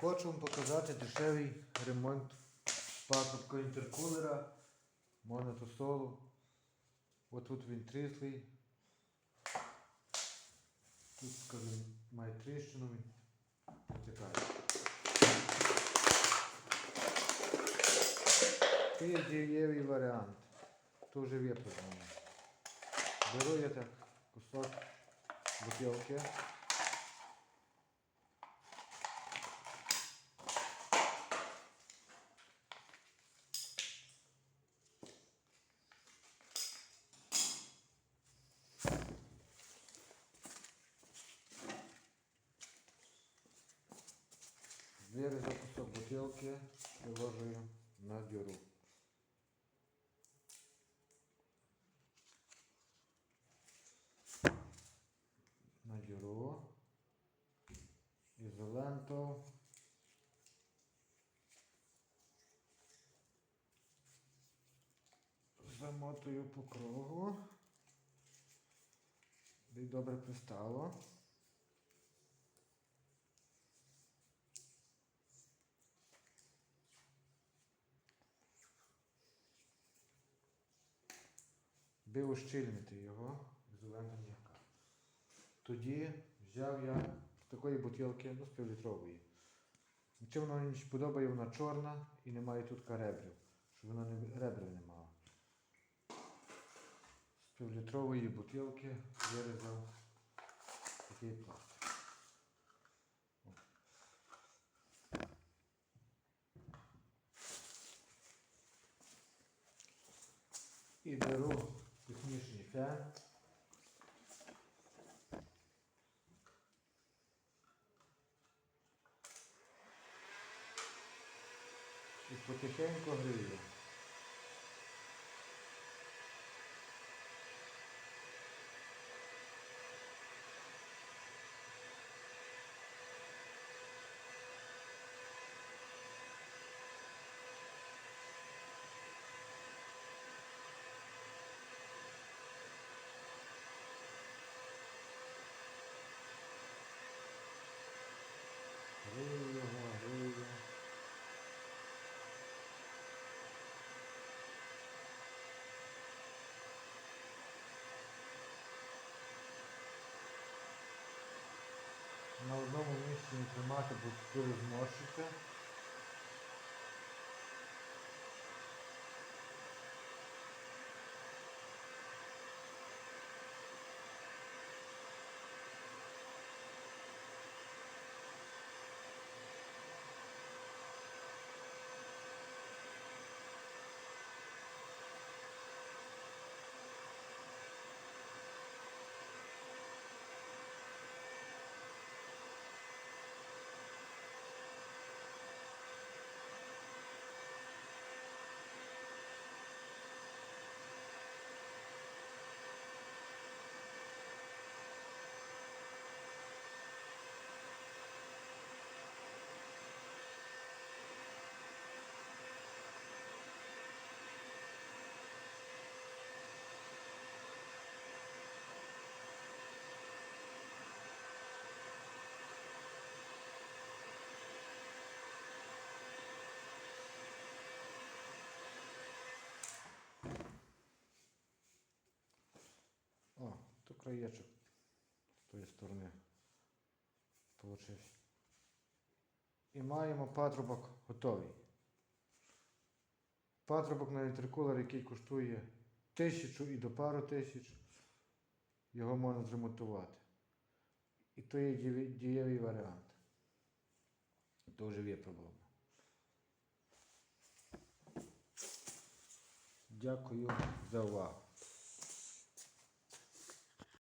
Хочу вам показати дешевий ремонт патрубка інтеркулера монотосолу. Отут він тріслий. Тут, скажімо, має тріщину, він протікає. Це дієвий варіант. Вже випадано. Беру я так кусок бутилки. Вирізав кусок бутилки, приложую на дюру. На дюру. Ізоленту. Замотую по кругу. Добре пристало. Би ущільнити його, ізолента м'яка. Тоді взяв я такої бутилки, ну з півлітрової. Чим вона мені подобає, вона чорна і немає тут ребрів, щоб вона не, ребрів не мала. З півлітрової бутилки вирізав такий пластик. І беру tá? E por que é correio? Місці не тримати, бо дуже зморщиться. О, то краєчок з тої сторони получився. І маємо патрубок готовий. Патрубок на інтеркулер, який коштує тисячу і до пару тисяч, його можна зремонтувати. І то є дієвий- варіант. То вже випробовано. Дякую за увагу.